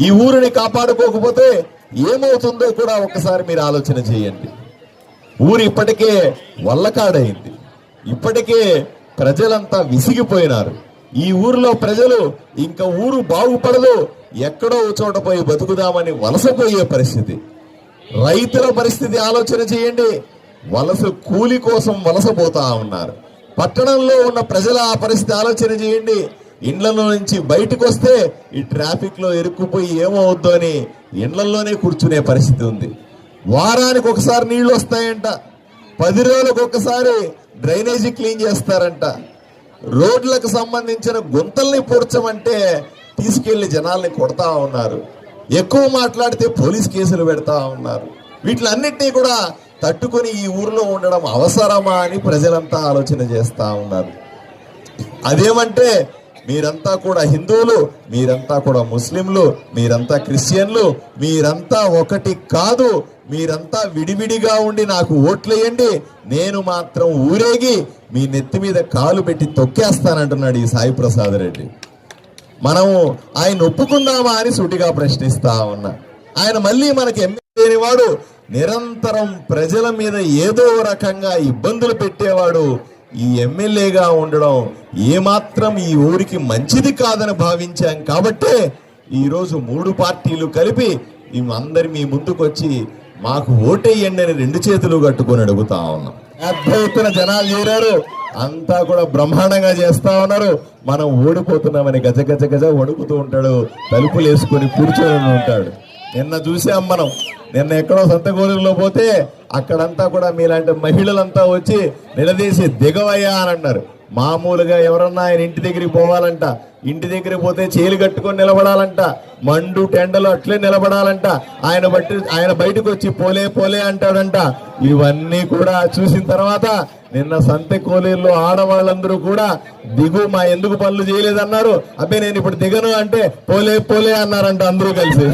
ఈ ఊరిని కాపాడుకోకపోతే ఏమవుతుందో కూడా ఒకసారి మీరు ఆలోచన చేయండి. ఊరు ఇప్పటికే వల్లకాడైంది. ఇప్పటికే ప్రజలంతా విసిగిపోయినారు. ఈ ఊరిలో ప్రజలు ఇంకా ఊరు బాగుపడదు ఎక్కడో చోట పోయి బతుకుదామని వలసపోయే పరిస్థితి. రైతుల పరిస్థితి ఆలోచన చేయండి. వలస కూలి కోసం వలసపోతా ఉన్నారు. పట్టణంలో ఉన్న ప్రజల ఆ పరిస్థితి ఆలోచన చేయండి. ఇండ్లలో నుంచి బయటకు వస్తే ఈ ట్రాఫిక్లో ఎరుక్కుపోయి ఇరుక్కుపోయి ఏమవుద్దో అని ఇండ్లలోనే కూర్చునే పరిస్థితి ఉంది. వారానికి ఒకసారి నీళ్ళు వస్తాయంట. పది రోజులకు ఒకసారి డ్రైనేజీ క్లీన్ చేస్తారంట. రోడ్లకు సంబంధించిన గుంతల్ని పూడ్చమంటే తీసుకెళ్ళి జనాల్ని కొడతా ఉన్నారు. ఎక్కువ మాట్లాడితే పోలీస్ కేసులు పెడతా ఉన్నారు. వీటిలన్నింటినీ కూడా తట్టుకొని ఈ ఊర్లో ఉండడం అవసరమా అని ప్రజలంతా ఆలోచన చేస్తా ఉన్నారు. అదేమంటే మీరంతా కూడా హిందువులు మీరంతా కూడా ముస్లింలు మీరంతా క్రిస్టియన్లు మీరంతా ఒకటి కాదు మీరంతా విడివిడిగా ఉండి నాకు ఓట్లేయండి నేను మాత్రం ఊరేగి మీ నెత్తి మీద కాలు పెట్టి తొక్కేస్తానంటున్నాడు ఈ సాయి ప్రసాద్ రెడ్డి. మనము ఆయన ఒప్పుకుందామా అని సుటిగా ప్రశ్నిస్తా ఉన్నా. ఆయన మళ్ళీ మనకి ఎమ్మెల్యే వాడు నిరంతరం ప్రజల మీద ఏదో రకంగా ఇబ్బందులు పెట్టేవాడు. ఈ ఎమ్మెల్యేగా ఉండడం ఏమాత్రం ఈ ఊరికి మంచిది కాదని భావించాం కాబట్టే ఈరోజు మూడు పార్టీలు కలిపి అందరి మీ ముందుకు వచ్చి మాకు ఓటేయండి అని రెండు చేతులు కట్టుకొని అడుగుతా ఉన్నాం. పెద్ద ఎత్తున జనాలు చేరారు. అంతా కూడా బ్రహ్మాండంగా చేస్తా ఉన్నారు. మనం ఓడిపోతున్నామని గజ గజ గజ వణుకుతూ ఉంటాడు. తలుపులు వేసుకొని కూర్చొని ఉంటాడు. నిన్న చూసాం మనం. నిన్న ఎక్కడో సంతగోలులో పోతే అక్కడంతా కూడా మీలాంటి మహిళలంతా వచ్చి నిలదీసి దిగవయ్యా అని అన్నారు మామూలుగా ఎవరన్నా ఆయన ఇంటి దగ్గరికి పోవాలంట ఇంటి దగ్గరికి పోతే చేలు కట్టుకొని నిలబడాలంట మండు టెండలు అట్లే నిలబడాలంట ఆయన బట్టి ఆయన బయటకు వచ్చి పోలే పోలే అంటాడంట. ఇవన్నీ కూడా చూసిన తర్వాత నిన్న సంతె కోలేరులో ఆడవాళ్ళందరూ కూడా దిగు మా ఎందుకు పనులు చేయలేదన్నారు. అబ్బే నేను ఇప్పుడు దిగను అంటే పోలే పోలే అన్నారంట అందరూ కలిసి.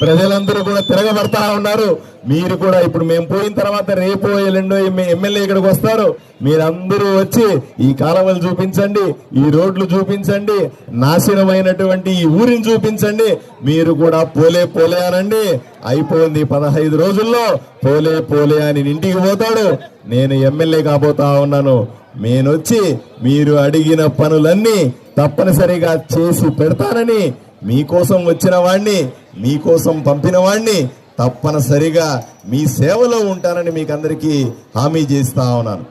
ప్రజలందరూ కూడా తిరగబడతా ఉన్నారు. మీరు కూడా ఇప్పుడు మేము పోయిన తర్వాత రేపు ఎల్లుండో ఎమ్మెల్యే ఇక్కడికి వస్తారు. మీరందరూ వచ్చి ఈ కాలువలు చూపించండి ఈ రోడ్లు చూపించండి నాశనమైనటువంటి ఈ ఊరిని చూపించండి. మీరు కూడా పోలే పోలే అనండి. అయిపోయింది పదహైదు రోజుల్లో. పోలే పోలే అని ఇంటికి పోతాడు. నేను ఎమ్మెల్యే కాబోతా ఉన్నాను. నేనొచ్చి మీరు అడిగిన పనులన్నీ తప్పనిసరిగా చేసి పెడతానని మీకోసం వచ్చిన వాణ్ణి మీకోసం పంపిన వాణ్ణి తప్పనిసరిగా మీ సేవలో ఉంటానని మీకు అందరికీ హామీ చేస్తా ఉన్నాను.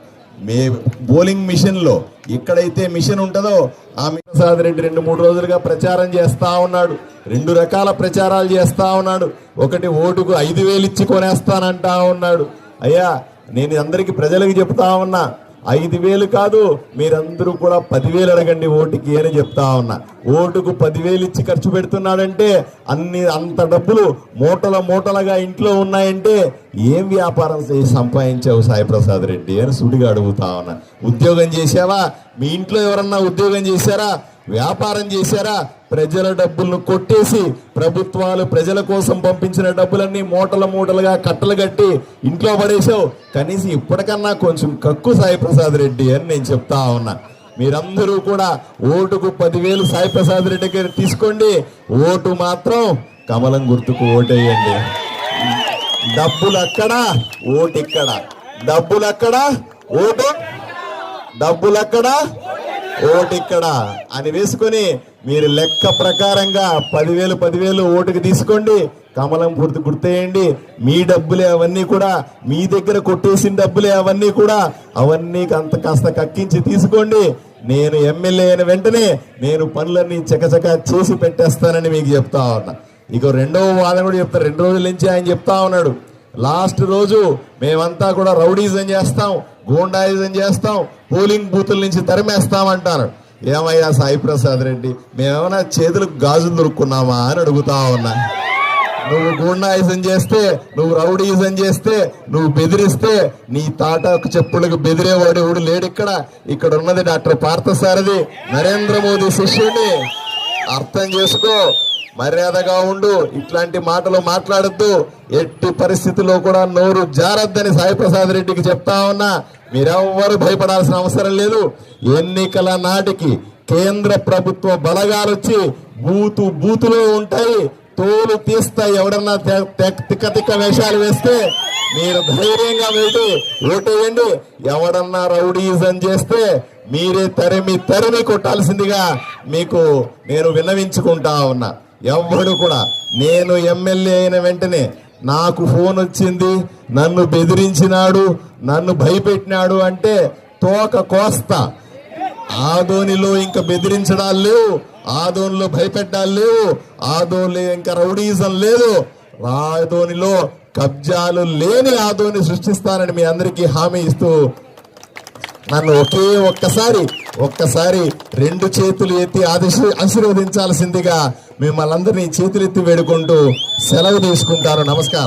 మే బౌలింగ్ మిషన్లో ఎక్కడైతే మిషన్ ఉంటుందో ఆ మిషన్ రెడ్డి రెండు మూడు రోజులుగా ప్రచారం చేస్తూ ఉన్నాడు. రెండు రకాల ప్రచారాలు చేస్తూ ఉన్నాడు. ఒకటి ఓటుకు ఐదు వేలు ఇచ్చి కొనేస్తానంటా ఉన్నాడు. అయ్యా నేను అందరికీ ప్రజలకు చెప్తా ఉన్నా ఐదు వేలు కాదు మీరందరూ కూడా పదివేలు అడగండి ఓటుకి అని చెప్తా ఉన్నా. ఓటుకు పదివేలు ఇచ్చి ఖర్చు పెడుతున్నాడంటే అన్ని అంత డబ్బులు మూటల మూటలుగా ఇంట్లో ఉన్నాయంటే ఏం వ్యాపారం చేసి సంపాదించావు సాయిప్రసాద్ రెడ్డి అని సుడిగా అడుగుతా ఉన్నా. ఉద్యోగం చేసావా మీ ఇంట్లో ఎవరన్నా ఉద్యోగం చేశారా? వ్యాపారం చేశారా? ప్రజల డబ్బులను కొట్టేసి ప్రభుత్వాలు ప్రజల కోసం పంపించిన డబ్బులన్నీ మూటల మూటలుగా కట్టలు కట్టి ఇంట్లో పడేసావు కనీసం ఇప్పటికన్నా కొంచెం కక్కు సాయి ప్రసాద్ రెడ్డి అని నేను చెప్తా ఉన్నా. మీరందరూ కూడా ఓటుకు పదివేలు సాయి ప్రసాద్ రెడ్డి గారు తీసుకోండి. ఓటు మాత్రం కమలం గుర్తుకు ఓటేయండి. డబ్బులు అక్కడ ఓటు ఇక్కడ. డబ్బులు అక్కడ ఓటు. డబ్బులు అక్కడ ఓటు ఇక్కడ అని వేసుకొని మీరు లెక్క ప్రకారంగా పదివేలు పదివేలు ఓటుకి తీసుకోండి. కమలం గుర్తు గుర్తేయండి. మీ డబ్బులే అవన్నీ కూడా మీ దగ్గర కొట్టేసిన డబ్బులే అవన్నీ కూడా అవన్నీ అంత కాస్త కక్కించి తీసుకోండి. నేను ఎమ్మెల్యే అయిన వెంటనే నేను పనులన్నీ చకచక చేసి పెట్టేస్తానని మీకు చెప్తా ఉన్నా. ఇక రెండవ వాదన కూడా చెప్తా రెండు రోజుల నుంచి ఆయన చెప్తా ఉన్నాడు. లాస్ట్ రోజు మేమంతా కూడా రౌడీజం చేస్తాం గూండాయిజం చేస్తాం పోలింగ్ బూతుల నుంచి తరిమేస్తాం అంటారు ఏమయ్యా సాయి ప్రసాద్ రెడ్డి? మేమేమైనా చేతులకు గాజులు దొరుకున్నామా అని అడుగుతా ఉన్నా. నువ్వు గూండాయిజం చేస్తే నువ్వు రౌడీజం చేస్తే నువ్వు బెదిరిస్తే నీ తాట చెప్పులకు బెదిరేవాడు ఎవడు లేడు ఇక్కడ. ఇక్కడ ఉన్నది డాక్టర్ పార్థసారథి నరేంద్ర మోదీ శిష్యుడిని. అర్థం చేసుకో మర్యాదగా ఉండు ఇట్లాంటి మాటలు మాట్లాడద్దు. ఎట్టి పరిస్థితిలో కూడా నోరు జారద్దని సాయిప్రసాద్ రెడ్డికి చెప్తా ఉన్నా. మీరెవ్వరు భయపడాల్సిన అవసరం లేదు. ఎన్నికల నాటికి కేంద్ర ప్రభుత్వ బలగాలు వచ్చి బూతు బూతులో ఉంటాయి. తోలు తీస్తాయి. ఎవడన్నా తిక్క తిక్క వేషాలు వేస్తే మీరు ధైర్యంగా వెళ్ళి ఓటేయండి ఎవడన్నా రౌడీజం చేస్తే మీరే తరిమి తరిమి కొట్టాల్సిందిగా మీకు నేను విన్నవించుకుంటా ఉన్నా. ఎవ్వడు కూడా నేను ఎమ్మెల్యే అయిన వెంటనే నాకు ఫోన్ వచ్చింది నన్ను బెదిరించినాడు నన్ను భయపెట్టినాడు అంటే తోక కోస్తా. ఆదోనిలో ఇంకా బెదిరించడాలు లేవు ఆదోనిలో భయపెట్టాలు లేవు ఆదోనిలో ఇంకా రౌడీజం లేదు. ఆదోనిలో కబ్జాలు లేని ఆదోని సృష్టిస్తానని మీ అందరికీ హామీ ఇస్తూ నన్ను ఒకే ఒక్కసారి ఒక్కసారి రెండు చేతులు ఎత్తి ఆశీర్వదించాల్సిందిగా మిమ్మల్ని అందరినీ చేతులెత్తి వేడుకుంటూ సెలవు తీసుకుంటారు. నమస్కారం.